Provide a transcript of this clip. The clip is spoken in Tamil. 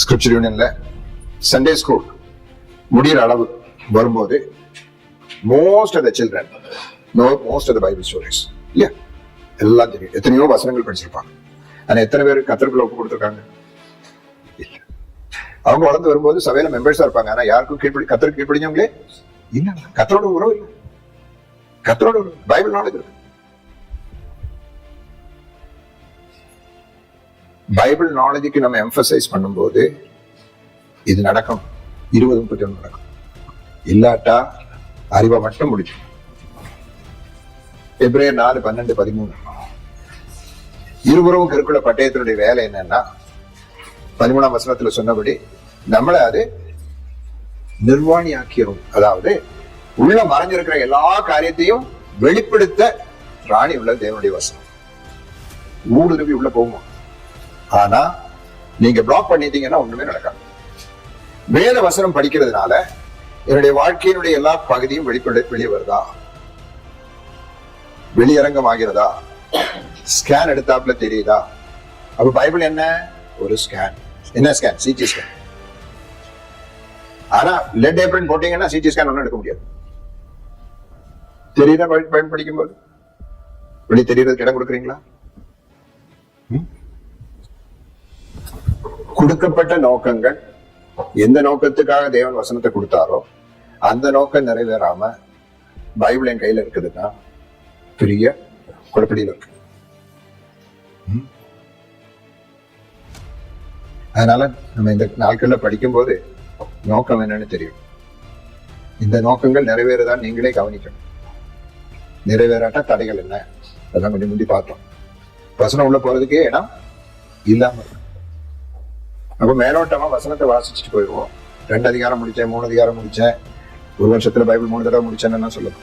ஸ்கிரிப்சர் யூனியன்ல சண்டே ஸ்கூல் முடியிற அளவு வரும்போது most of the children no most of the Bible stories இல்லையா? எல்லாம் தெரியும். எத்தனையோ வசனங்கள் படிச்சிருப்பாங்க. ஆனா எத்தனை பேர் கத்தருக்குள்ள ஒப்பு கொடுத்துருக்காங்க? அவங்க வளர்ந்து வரும்போது சபையில மெம்பர்ஸா இருப்பாங்க. ஆனா யாருக்கும் கீழ்படி கத்தருக்கு கீழ்படிஞ்சவங்களே இல்ல. கத்தரோட உறவு இல்லை. கத்தரோட உறவு. பைபிள் நாலேஜ் இருக்கு. பைபிள் நாலேஜுக்கு நம்ம எம்ஃபசைஸ் பண்ணும்போது இது நடக்கும். இருபது முப்பத்தி ஒன்று நடக்கும். இல்லாட்டா அறிவை மட்டும் முடிச்சு. பிப்ரவரி நாலு பன்னெண்டு பதிமூணு. இருபுறவும் கருக்குள்ள பட்டயத்தினுடைய வேலை என்னன்னா பதிமூணாம் வசனத்துல சொன்னபடி நம்மளை அது நிர்வாணி ஆக்கிரும் அதாவது உள்ள மறைஞ்சிருக்கிற எல்லா காரியத்தையும் வெளிப்படுத்த ராணி உள்ள தேவனுடைய வசனம். ஊடுருவி உள்ள போகுமா? ஆனா நீங்க பிளாக் பண்ணிட்டீங்கன்னா ஒண்ணுமே நடக்காது. வேத வசனம் படிக்கிறதுனால என்னுடைய வாழ்க்கையினுடைய எல்லா பகுதியும் வெளிப்பட வெளியே வருதா? வெளியரங்கம் ஆகிறதா ஸ்கேன் எடுத்தாப்புல தெரியுதா? அப்ப பைபிள் என்ன? ஒரு ஸ்கேன் என்ன ஸ்கேன் சிடி ஸ்கேன் ஆனா லெட் ஏப்ரன் போட்டீங்கன்னா சிடி ஸ்கேன் ஒன்றும் எடுக்க முடியாது. தெரியுதா? பைபிள் பைபிள் படிக்கும்போது வெளியே தெரியறதுக்கு இடம் கொடுக்குறீங்களா? கொடுக்கப்பட்ட நோக்கங்கள் எந்த நோக்கத்துக்காக தேவன் வசனத்தை கொடுத்தாரோ அந்த நோக்கம் நிறைவேறாம பைபிள் என் கையில இருக்குதுன்னா பெரிய குழப்படியில் இருக்கு. அதனால நம்ம இந்த நாட்கள்ல படிக்கும்போது நோக்கம் என்னன்னு தெரியும். இந்த நோக்கங்கள் நிறைவேறுதான் நீங்களே கவனிக்கணும். நிறைவேறாட்டா தடைகள் என்ன? அதான் கொஞ்சம் முந்தி பார்த்தோம். வசனம் உள்ள போறதுக்கே இடம் இல்லாம இருக்கு. அப்போ மேலோட்டமா வசனத்தை வாசிச்சுட்டு போயிடுவோம். ரெண்டு அதிகாரம் முடிச்சேன் மூணு அதிகாரம் முடிச்சேன் ஒரு வருஷத்துல பைபிள் மூணு தடவை முடிச்சேன்னு சொல்லுவோம்